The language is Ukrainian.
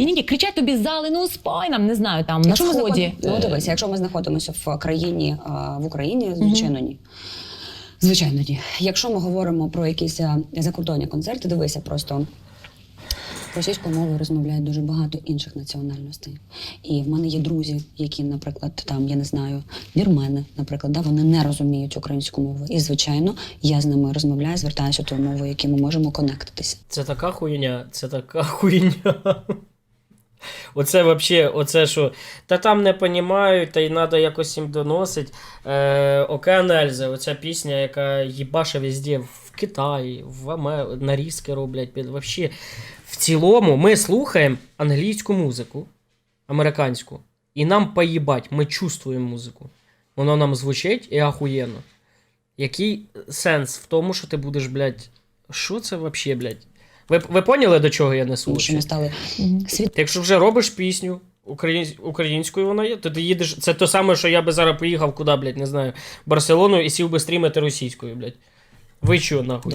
Ні, ні, ні, кричать тобі з зали, ну спай нам, не знаю, там Якщо на сході. знаходимо- ну дивись, якщо ми знаходимося в країні в Україні, звичайно, ні. Звичайно, ні. Якщо ми говоримо про якісь закордонні концерти, дивися просто. Російською мовою розмовляють дуже багато інших національностей. І в мене є друзі, які, наприклад, там, я не знаю, вірмени, наприклад, да, вони не розуміють українську мову. І, звичайно, я з ними розмовляю, звертаюся тою мовою, якою ми можемо конектитися. Це така хуйня, це така хуйня. Оце вообще, оце що. Та там не понімають, та й треба якось їм доносить. Е, Океан оця пісня, яка їбаша везде, в Китаї, в Аме... нарізки роблять. Під... Вообще, в цілому ми слухаємо англійську музику, американську, і нам поїбать, ми чувствуємо музику. Воно нам звучить і ахуєнно. Який сенс в тому, що ти будеш, блядь, що це вообще, блядь? Ви, ви поняли, до чого я несу? Що ми стали світ. Якщо вже робиш пісню українсь- українською вона є, то ти їдеш. Це те саме, що я би зараз поїхав куди, блядь, не знаю, в Барселону і сів би стрімити російською, блядь. Ви що, нахуй?